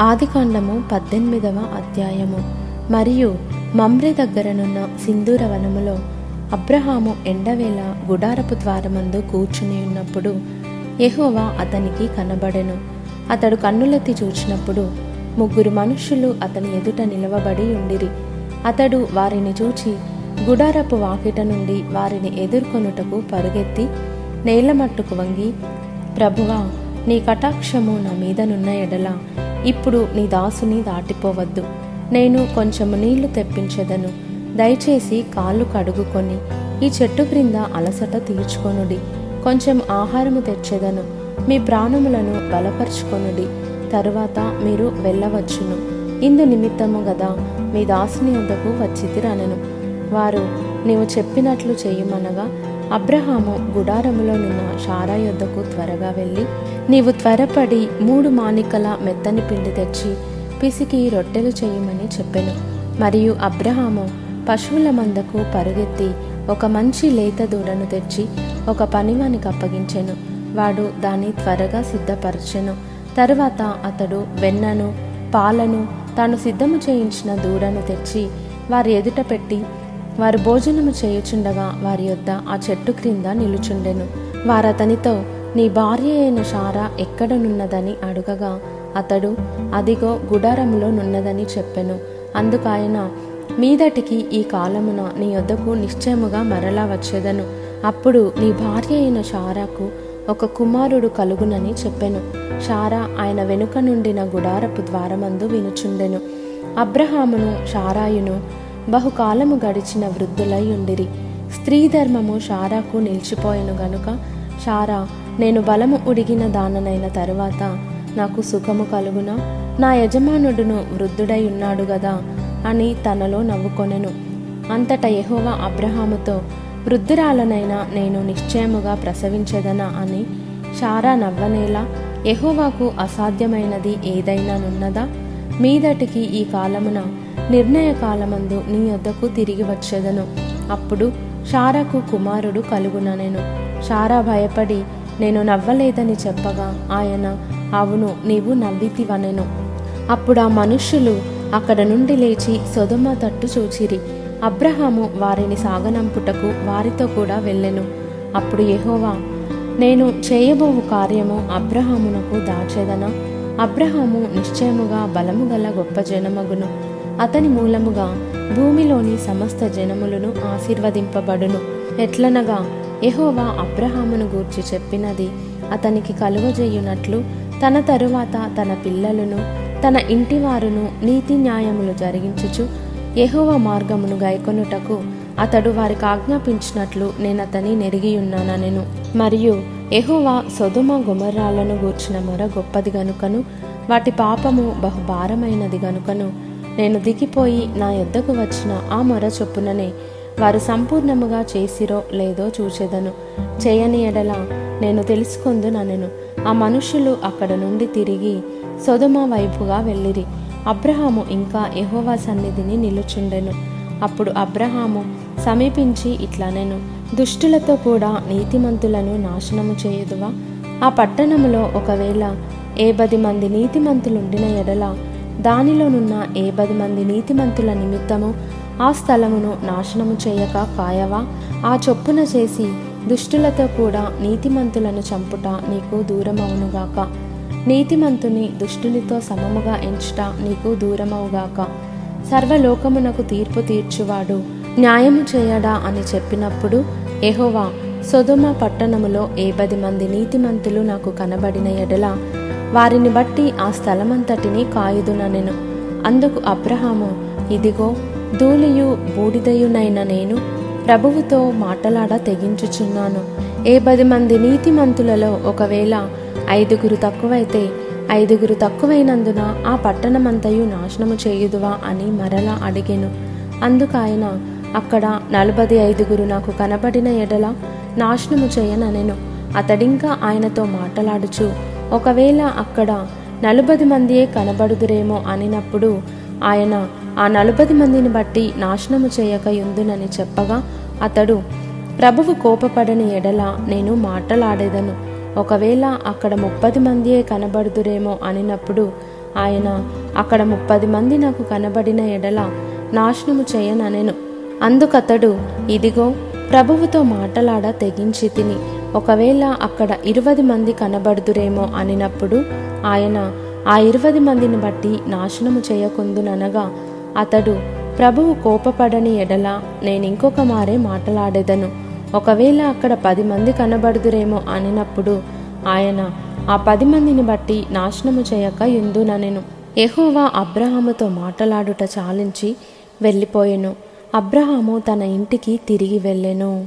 ఆదికాండము పద్దెనిమిదవ అధ్యాయము. మరియు మమ్రే దగ్గరనున్న సింధూర వనములో అబ్రహాము ఎండవేళ గుడారపు ద్వారమందు కూర్చుని ఉన్నప్పుడు యహోవా అతనికి కనబడెను. అతడు కన్నులెత్తి చూచినప్పుడు ముగ్గురు మనుష్యులు అతని ఎదుట నిలవబడి ఉండిరి. అతడు వారిని చూచి గుడారపు వాకిట నుండి వారిని ఎదుర్కొనుటకు పరుగెత్తి నేలమట్టుకు వంగి ప్రభువా నీ కటాక్షము నా మీదనున్న ఎడల. ఇప్పుడు నీ దాసుని దాటిపోవద్దు. నేను కొంచెము నీళ్ళు తెప్పించెదను. దయచేసి కాళ్ళు కడుగుకొని ఈ చెట్టు క్రింద అలసట తీర్చుకొనుడి. కొంచెం ఆహారము తెచ్చేదను. మీ ప్రాణములను బలపరుచుకొనుడి. తరువాత మీరు వెళ్ళవచ్చును. ఇందు నిమిత్తము గదా మీ దాసుని వద్దకు వచ్చితిరనను వారు నీవు చెప్పినట్లు చేయమనగా అబ్రహాము గుడారములోనున్న షారా యొద్దకు త్వరగా వెళ్ళి నీవు త్వరపడి మూడు మానికల మెత్తని పిండి తెచ్చి పిసికి రొట్టెలు చేయమని చెప్పెను. మరియు అబ్రహాము పశువుల మందకు పరుగెత్తి ఒక మంచి లేత దూడను తెచ్చి ఒక పనివానికి అప్పగించెను. వాడు దాన్ని త్వరగా సిద్ధపరచెను. తరువాత అతడు వెన్నను పాలను తాను సిద్ధము చేయించిన దూడను తెచ్చి వారి ఎదుట పెట్టి వారు భోజనము చేయుచుండగా వారి యొద్ద ఆ చెట్టు క్రింద నిలుచుండెను. వారతనితో నీ భార్య అయిన షారా ఎక్కడనున్నదని అడుగగా అతడు అదిగో గుడారములో నున్నదని చెప్పెను. అందుకాయన మీదటికి ఈ కాలమున నీ యొద్దకు నిశ్చయముగా మరలా వచ్చేదను. అప్పుడు నీ భార్య అయిన షారాకు ఒక కుమారుడు కలుగునని చెప్పెను. షారా ఆయన వెనుక నుండిన గుడారపు ద్వారమందు వినుచుండెను. అబ్రహామును షారాయును బహుకాలము గడిచిన వృద్ధులై ఉండిరి. స్త్రీ ధర్మము షారాకు నిలిచిపోయెను గనుక షారా నేను బలము ఉడిగిన దాననైన తరువాత నాకు సుఖము కలుగునా? నా యజమానుడును వృద్ధుడై ఉన్నాడు గదా అని తనలో నవ్వుకొనెను. అంతట యహోవా అబ్రహాముతో వృద్ధురాలనైనా నేను నిశ్చయముగా ప్రసవించదనా అని షారా నవ్వనేలా యహోవాకు అసాధ్యమైనది ఏదైనా ఉన్నదా? మీదటికి ఈ కాలమున నిర్ణయ కాలమందు నీ యొద్దకు తిరిగి వచ్చేదను. అప్పుడు షారాకు కుమారుడు కలుగుననెను షారా భయపడి నేను నవ్వలేదని చెప్పగా ఆయన అవును నీవు నవ్వితివనెను అప్పుడు ఆ మనుష్యులు అక్కడ నుండి లేచి సొదమ తట్టు చూచిరి. అబ్రహాము వారిని సాగనంపుటకు వారితో కూడా వెళ్ళెను. అప్పుడు యహోవా నేను చేయబోవు కార్యము అబ్రహామునకు దాచేదనా? అబ్రహాము నిశ్చయముగా బలము గల గొప్ప జనమగును. అతని మూలముగా భూమిలోని సమస్త జనములను ఆశీర్వదింపబడును. ఎట్లనగా యెహోవా అబ్రహామును గూర్చి చెప్పినది అతనికి కలుగజేయునట్లు తన తరువాత తన పిల్లలను తన ఇంటివారును నీతి న్యాయములు జరిగించుచు ఎహోవ మార్గమును గైకొనుటకు అతడు వారికి ఆజ్ఞాపించినట్లు నేను అతని నెరిగియున్నానెను మరియు ఎహోవా సొదుమ గుమర్రాలను గూర్చిన మొర గొప్పది గనుకను వాటి పాపము బహుభారమైనది గనుకను నేను దిగిపోయి నా యొద్దకు వచ్చిన ఆ మొర చొప్పుననే వారు సంపూర్ణముగా చేసిరో లేదో చూచెదను. చేయని ఎడల నేను తెలుసుకొందుననెను ఆ మనుషులు అక్కడ నుండి తిరిగి సొదమ వైపుగా వెళ్ళిరి. అబ్రహాము ఇంకా ఎహోవా సన్నిధిని నిలుచుండెను. అప్పుడు అబ్రహాము సమీపించి ఇట్లనెను దుష్టులతో కూడా నీతిమంతులను నాశనము చేయుదువా? ఆ పట్టణములో ఒకవేళ ఏ పది మంది నీతిమంతులుండిన ఎడల దానిలోనున్న ఏ పది మంది నీతిమంతుల నిమిత్తము ఆ స్థలమును నాశనము చేయక కాయవా? ఆ చొప్పున చేసి దుష్టులతో కూడా నీతిమంతులను చంపుట నీకు దూరమవునుగాక నీతిమంతుని దుష్టునితో సమముగా ఎంచుట నీకు దూరమవుగాక సర్వలోకమునకు తీర్పు తీర్చువాడు న్యాయము చేయడా అని చెప్పినప్పుడు ఎహోవా సొదుమ పట్టణములో ఏ పది మంది నీతిమంతులు నాకు కనబడిన ఎడల వారిని బట్టి ఆ స్థలమంతటిని కాయుదుననెను. అందుకు అబ్రహాము ఇదిగో ధూళియు బూడిదయునైన నేను ప్రభువుతో మాటలాడ తెగించుచున్నాను. ఏ పది మంది నీతిమంతులలో ఒకవేళ ఐదుగురు తక్కువైతే ఐదుగురు తక్కువైనందున ఆ పట్టణమంతయు నాశనము చేయుదువా అని మరలా అడిగెను. అందుకాయన అక్కడ నలభై ఐదుగురు నాకు కనబడిన ఎడల నాశనము చేయననెను. అతడింకా ఆయనతో మాటలాడుచు ఒకవేళ అక్కడ నలభై మందియే కనబడుదురేమో అనినప్పుడు ఆయన ఆ నలభై మందిని బట్టి నాశనము చేయక యుందునని చెప్పగా అతడు ప్రభువు కోపపడని ఎడల నేను మాటలాడేదను. ఒకవేళ అక్కడ ముప్పది మందియే కనబడుదురేమో అనినప్పుడు ఆయన అక్కడ ముప్పది మంది నాకు కనబడిన ఎడల నాశనము చేయననెను. అందుకతడు ఇదిగో ప్రభువుతో మాటలాడ తెగించి తిని. ఒకవేళ అక్కడ ఇరువది మంది కనబడుదురేమో అనినప్పుడు ఆయన ఆ ఇరవై మందిని బట్టి నాశనము చేయకుందుననగా అతడు ప్రభువు కోపపడని ఎడల నేను ఇంకొక మారే మాటలాడేదను. ఒకవేళ అక్కడ పది మంది కనబడుదురేమో అనినప్పుడు ఆయన ఆ పది మందిని బట్టి నాశనము చేయక యుందుననెను ఎహోవా అబ్రహాముతో మాటలాడుట చాలించి వెళ్ళిపోయెను. అబ్రహాము తన ఇంటికి తిరిగి వెళ్ళెను.